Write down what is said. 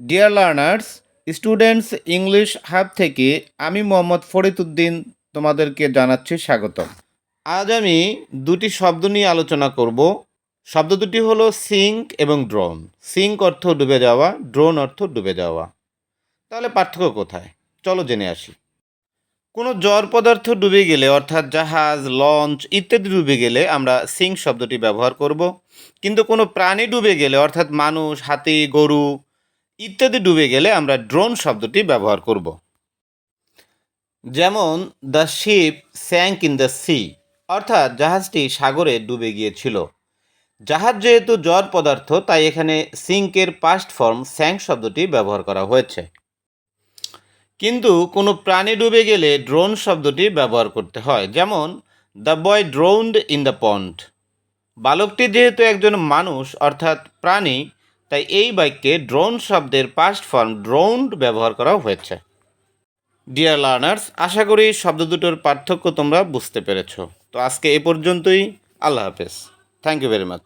Dear learners students English Hub থেকে আমি মোহাম্মদ ফরিদুদ্দিন তোমাদেরকে জানাচ্ছি স্বাগতম। আজ আমি দুটি শব্দ নিয়ে আলোচনা করব। শব্দ দুটি হলো সিঙ্ক এবং ড্রোন সিঙ্ক অর্থ ডুবে যাওয়া ড্রোন অর্থ ডুবে যাওয়া। তাহলে পার্থক্য কোথায়? চলো জেনে আসি। কোনো জড় পদার্থ ডুবে গেলে, অর্থাৎ জাহাজ লঞ্চ ইত্যাদি ডুবে গেলে আমরা সিঙ্ক শব্দটি ব্যবহার করব। কিন্তু কোনো প্রাণী ডুবে গেলে, অর্থাৎ মানুষ, হাতি, গরু ইত্যাদি ডুবে গেলে আমরা ড্রোন শব্দটি ব্যবহার করব। যেমন the ship sank in the sea অর্থাৎ জাহাজটি সাগরে ডুবে গিয়েছিল। জাহাজ যেহেতু জড় পদার্থ, তাই এখানে সিঙ্কের পাস্ট ফর্ম স্যাঙ্ক শব্দটি ব্যবহার করা হয়েছে। কিন্তু কোনো প্রাণী ডুবে গেলে ড্রোন শব্দটি ব্যবহার করতে হয়। যেমন the boy drowned in the pond বালকটি যেহেতু একজন মানুষ, অর্থাৎ প্রাণী তাই এই বাক্যে ড্রোন শব্দের পাস্ট ফর্ম ড্রোনড ব্যবহার করা হয়েছে। ডিয়ার লার্নার্স আশা করি শব্দ দুটোর পার্থক্য তোমরা বুঝতে পেরেছ। তো আজকে এ পর্যন্তই, আল্লাহ হাফেজ। Thank you very much